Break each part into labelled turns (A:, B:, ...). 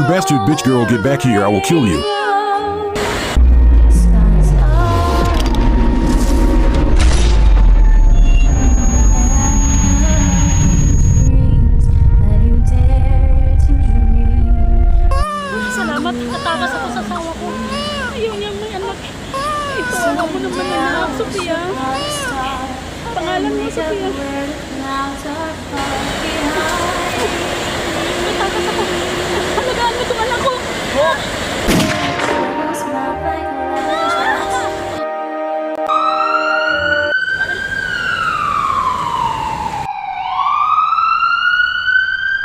A: You bastard bitch girl, get back here, I will kill you.
B: Salamat, natakas ako sa asawa ko. Ayaw niya may anak. Ito, ano mo naman yung anak, Sophia. Pangalan mo, Sophia. Natakas ako. Halagaan mo itong anak ko.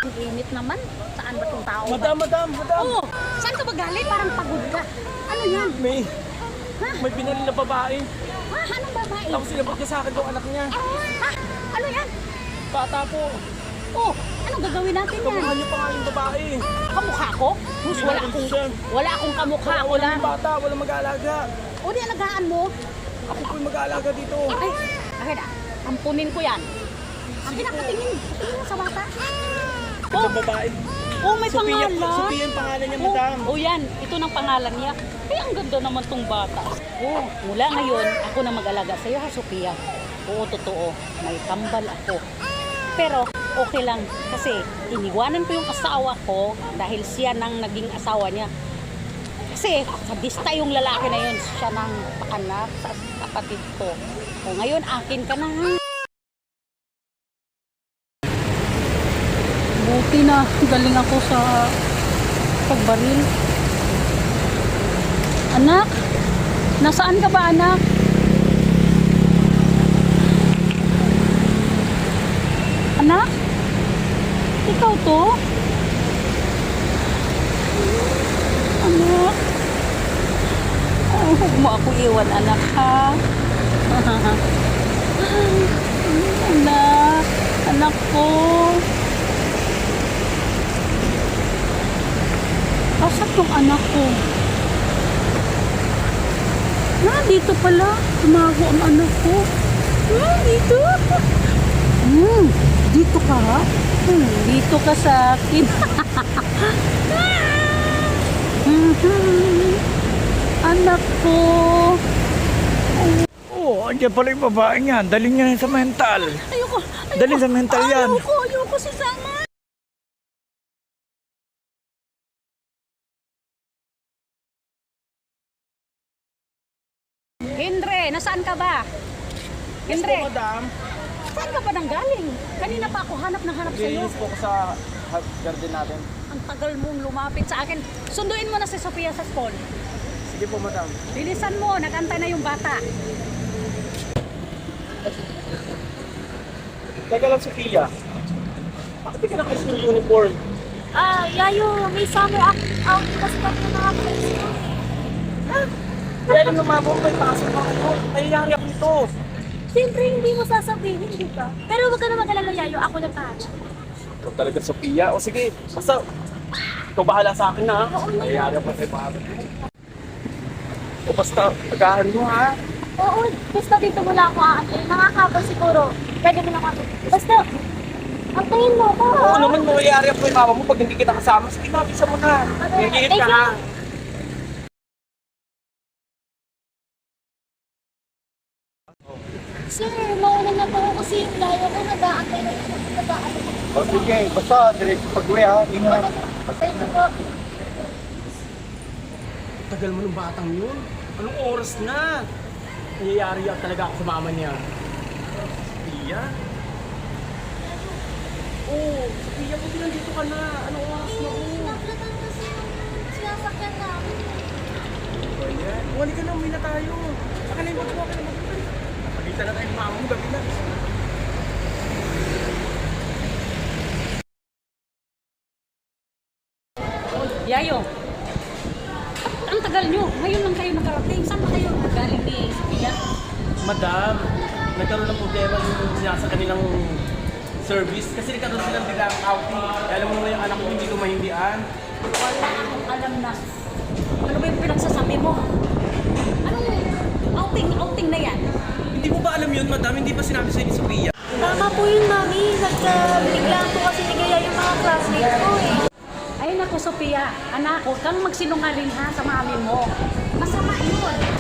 B: Ang init naman. Saan ba itong tao?
C: Madam, madam, madam.
B: Oh, saan ka ba galing? Parang pagod ka. Ano yan?
C: May,
B: Ha?
C: may binali na babae.
B: Ha? Anong babae?
C: Tapos sinabot niya sa akin yung anak niya.
B: Ha? Ano yan?
C: Bata po.
B: Oh, anong gagawin natin
C: Kamukha
B: yan?
C: niyo pa nga yung babae.
B: Kamukha ko? Hus, wala akong, wala akong kamukha.
C: Wala
B: Wala.
C: yung bata, walang mag-aalaga.
B: O di alagaan mo.
C: Ako po yung mag-aalaga dito.
B: Ay, akin ah. Ampunin ko yan. Akin na, patingin. Patingin mo sa bata. Oh,
C: Yung babae.
B: oh may
C: Sophia,
B: pangalan.
C: Sophia yung pangalan niya,
B: Oh,
C: madam.
B: oh, yan. Ito ng pangalan niya. Ay, ang ganda naman tong bata. Oh, mula ngayon, ako na mag-alaga sa'yo ha, Sophia. Oo, totoo. May kambal ako. Pero, okay lang. Kasi, iniwanan ko yung asawa ko dahil siya nang naging asawa niya. Kasi, sadista yung lalaki na yun. Siya nang pakanak sa kapatid ko. O, ngayon, akin ka na. Buti na galing ako sa pagbaril. Anak, nasaan ka ba anak? Anak? Ikaw to? Anak? Ay, huwag mo ako iwan anak ha. anak, anak ko. Asan yung anak ko? Na, dito pala. Tumago ang anak ko. Ah, dito. Hmm, dito ka? Hmm, dito ka sa akin. Mhm. anak ko.
C: Oh, andyan pala yung babae niya. Dali niya sa mental.
B: Ayoko. ayoko.
C: Dali sa mental yan.
B: Ayoko, ayoko si Sama. Henry, nasaan ka ba? Henry,
C: Yes po, madam.
B: Saan ka ba nang galing? Kanina pa ako hanap na hanap sa'yo.
C: Linis po ko sa hot garden natin.
B: Ang tagal mong lumapit sa akin. Sunduin mo na si Sofia sa school.
C: Sige po, madam.
B: Bilisan mo, nagantay na yung bata.
C: Teka lang, Sophia. Bakit di ka naka-school uniform?
D: Ah, yayo, may summer act out kasi kami na mga friends ko eh.
C: Kaya lang lumabong may pasok ako. Nayayari ako nito.
D: Siyempre, hindi mo sasabihin, di ba? Pero huwag ka na mag-alala, Yayo. Ako na bahala.
C: Ikaw talaga, Sophia. O sige, basta ikaw bahala sa akin na. Nayayari ako sa pasok. O basta, agahan mo ha.
D: Oo, basta dito mo lang ako aantay. Nakakabal siguro. Pwede mo lang ako. Basta, antayin mo ako. ha?
C: Oo naman, mayayari ako kay mama mo pag hindi kita kasama. Sige, mabisa mo na. Nagigit ka ha.
D: Sir, mauna na po ako kasi yung layo ko nag-aantay na ako. Nag-aantay na ako.
C: O sige, basta diretso pag-uwi ha. Ingat.
D: Thank you po.
C: Tagal mo ng batang yun. Anong oras na? Nayayari yan talaga ako sa mama niya. Sophia? Oo, oh, Sophia, buti nandito ka na. Anong oras na oh?
D: Naglatan kasi yung sinasakyan namin.
C: Ayan. Wali ka na, uwi na tayo. Saka na yung mag-uwa ka na mag-uwi. Pagkita na tayo ng mama mo, gabi na.
B: Yayo, ang tagal nyo. Ngayon lang kayo nakarating. Saan ba kayo galing ni Sofia?
C: Madam, nagkaroon ng problema yung sinasa kanilang service kasi nagkaroon silang biglang outing. Alam mo na yung anak ko hindi ko mahindian.
B: Wala akong alam na. Ano ba yung pinagsasabi mo? Anong outing, outing na yan?
C: Hindi mo ba alam yun, madam? Hindi ba sinabi sa'yo ni Sophia?
D: Tama po yun, mami. Nagka-biglaan po kasi nagaya yung mga classmates ko eh.
B: Ay naku, Sophia, anak, huwag kang magsinungaling ha sa mami mo. Masama yun.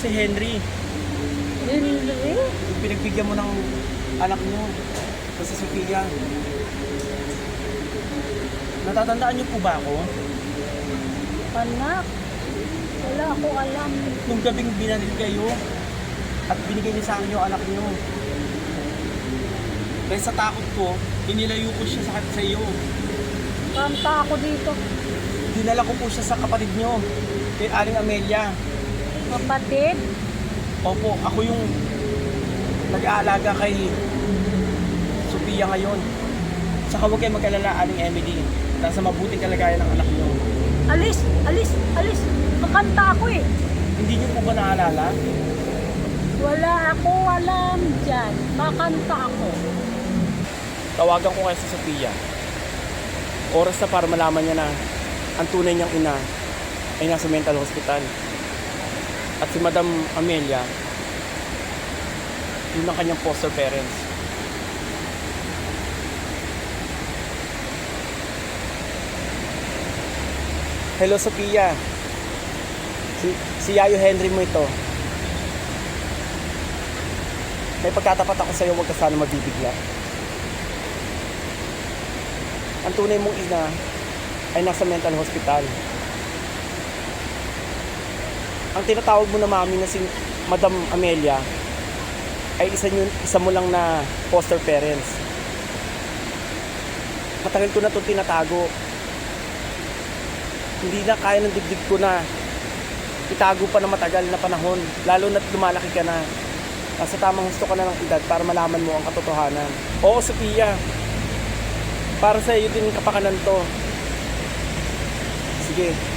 C: Si Henry.
B: Henry?
C: Yung pinagbigyan mo ng anak mo. Sa si Sophia. Natatandaan niyo po ba ako?
B: Anak, wala ako alam.
C: Nung gabing binalil kayo at binigay niyo sa akin yung anak niyo. Dahil sa takot ko, inilayo ko siya sa, sa iyo.
B: Kanta ako dito.
C: Dinala ko po siya sa kapatid niyo, kay Aling Amelia.
B: Kapatid,
C: Opo, ako yung nag-aalaga kay Sophia ngayon. Saka huwag kayo mag-alala, Aling Emily. Nasa mabuting kalagayan ng anak niyo.
B: alis, alis, alis. Kakanta ako eh.
C: Hindi niyo po ba naalala?
B: Wala ako alam dyan. Kakanta ako.
C: Tawagan ko kay si Sophia. Oras na para malaman niya na ang tunay niyang ina ay nasa mental hospital. At si Madam Amelia, yun ang kanyang foster parents. Hello Sophia. Si, si Yayo Henry mo ito. May pagkatapat ako sa iyo, huwag ka sana mabibigla. Ang tunay mong ina ay nasa mental hospital. Ang tinatawag mo na mami na si Madam Amelia ay isa, yun, isa mo lang na foster parents. Matagal ko na itong tinatago. Hindi na kaya ng dibdib ko na itago pa na matagal na panahon. Lalo na't lumalaki ka na. Nasa tamang gusto ka na ng edad para malaman mo ang katotohanan. Oo, Sophia. Para sa iyo din kapakanan to. Sige.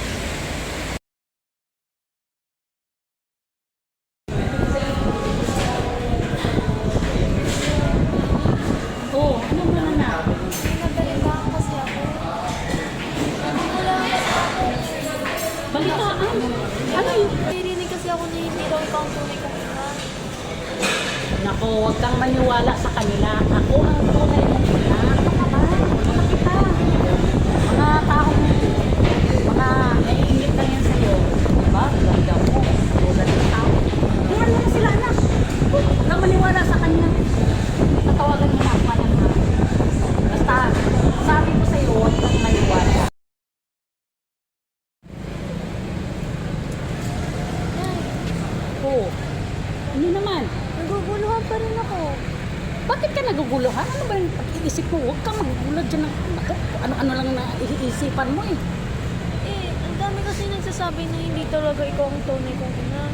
B: Huwag kang maniwala sa kanila. Ako ang tunay mong ina. Ano ka ba? Ano kita? Mga taong, mga naiingit lang yan sa'yo. Diba? Ganda mo. Tulad ng tao. Tingnan mo na sila, anak. Huwag kang maniwala sa kanya. Tatawagan mo na ako, anak. ha? Basta, sabi ko sa'yo, huwag kang maniwala. Oo. Ano naman?
D: Naguguluhan pa rin ako.
B: Bakit ka naguguluhan? Ano ba yung pag-iisip mo? Huwag kang magugulad dyan. ng- Naku, ano-ano lang na iisipan mo eh.
D: Eh, ang dami nagsasabi na hindi talaga ikaw ang tunay kong ina.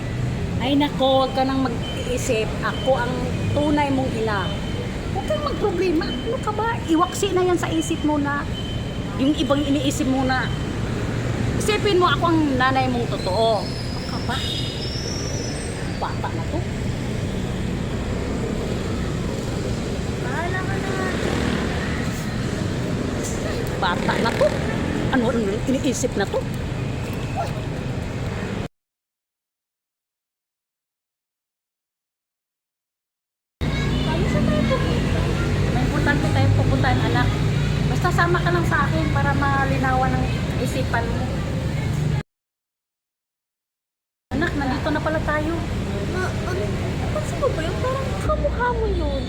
B: Ay nako, huwag ka nang mag-iisip. Ako ang tunay mong ina. Huwag kang magproblema. Ano ka ba? Iwaksi na yan sa isip mo na yung ibang iniisip mo na isipin mo ako ang nanay mong totoo. Ano ka ba? Bata na to.
D: Bahala ka na.
B: Bata na to. Ano ang iniisip na to? Sama ka lang sa akin para malinawan ng isipan mo. Anak, nandito na pala tayo.
D: Ano? Pansin mo ba yun? Parang kamukha mo yun.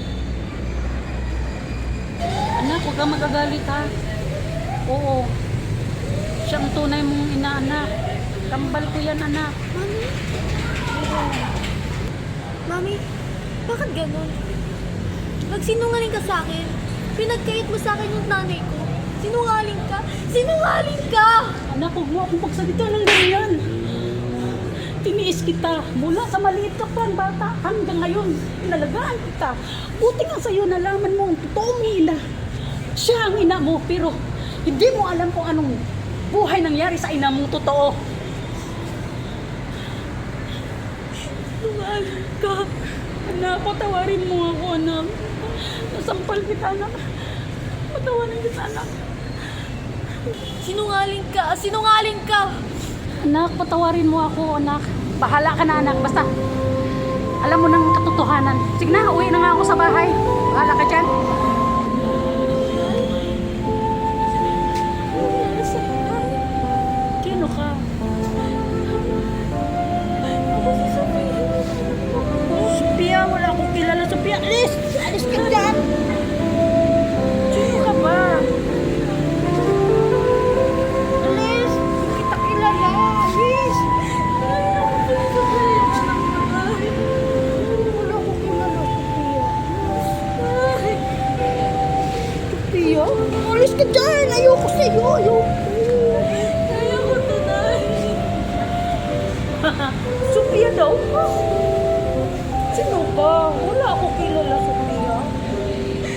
B: Anak, huwag kang magagalit ha. Oo. Siya ang tunay mong inaanak. Kambal ko yan, anak.
D: Mami? Mami, bakit ganun? Nagsinungaling ka sa akin. Pinagkait mo sa akin yung nanay ko. Sinungaling ka? Sinungaling ka!
B: Anak, huwag mo akong magsalita ng ganyan. Tiniis kita mula sa maliit ka pa, bata, hanggang ngayon. Inalagaan kita. Buti nga sa'yo nalaman mo ang totoong ina. Siya ang ina mo, pero hindi mo alam kung anong buhay nangyari sa ina mong totoo.
D: Sinungaling ka.
B: Anak, patawarin mo ako, anak. Nasampal kita, anak. Patawarin kita, anak.
D: Sinungaling ka. Sinungaling ka.
B: Anak, patawarin mo ako, anak. Bahala ka na, anak. Basta, alam mo ng katotohanan. Sige na, uwi na nga ako sa bahay. Bahala ka dyan.
D: Sophia
B: daw? Sino ka? Wala akong kilala, Sophia.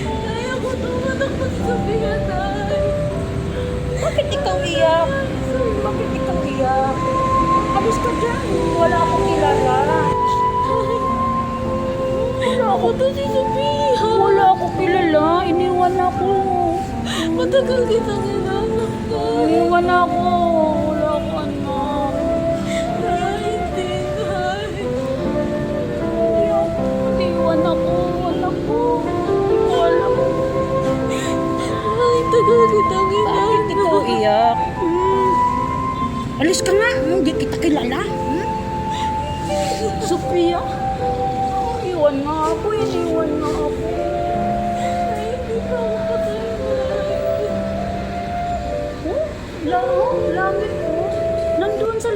D: Kaya ko to. Anak ko si Sophia, Nay.
B: Bakit ikaw iyak? Bakit ikaw iyak? Alis ka dyan. Wala akong kilala. Wala
D: Ako to si Sophia.
B: Wala akong kilala. Iniwan ako.
D: Matagal hinahanap, Nay.
B: Iniwan ako.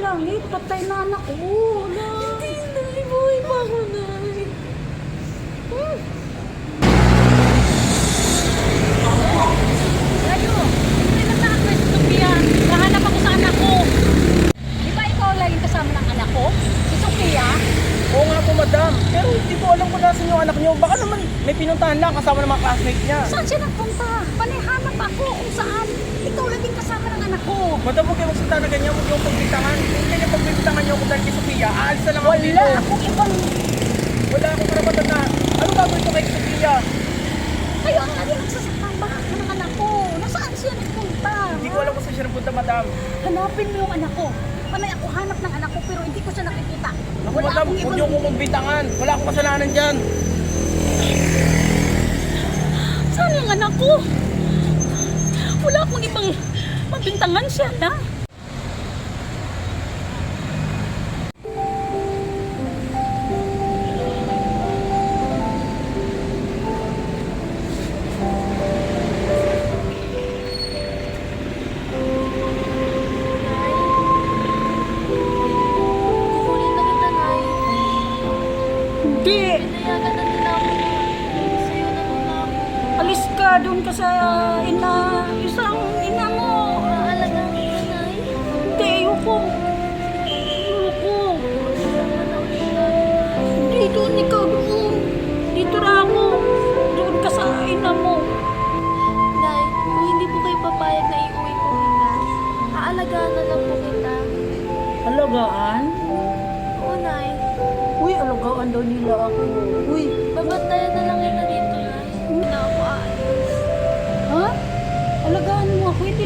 B: Langit, patay na anak ko. Wala.
D: Hindi, Nay. Buhay pa ako,
B: hindi na?
C: Oo nga po, madam. Pero hindi ko alam kung nasan yung anak niyo. Baka naman may pinuntahan lang kasama ng mga classmate niya.
B: Saan siya nagpunta? Panihanap ako kung saan. Ikaw laging kasama ng anak ko.
C: Madam, huwag kayo magsalita na ganyan. Huwag yung pagbintangan. Kung kaya pagbintangan niyo ako dahil kay Sophia, aalis na lang ako dito.
B: Wala akong ibang...
C: Wala akong karapatan na. Ano gagawin ko kay Sophia?
B: Kayo ang laging nagsasakang bahag ng anak ko. Nasaan siya nagpunta?
C: Hindi ko alam kung saan siya napunta, madam.
B: Hanapin mo yung anak ko. Panay ako hanap ng anak ko pero hindi ko siya nakikita.
C: Ako,
B: Wala
C: madam, huwag niyo akong pagbintangan. Wala akong kasalanan dyan.
B: Saan yung anak ko? Wala akong ibang mabintangan siya na.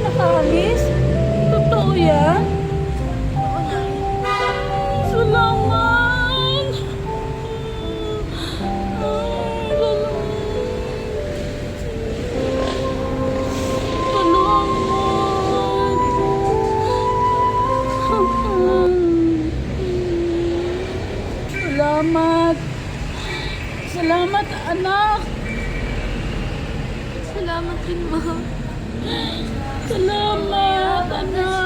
B: Nakaalis? Totoo yan?
D: Nay.
B: Salamat! Salamat! Salamat, anak!
D: Salamat din, Ma.
B: Salamat, anak!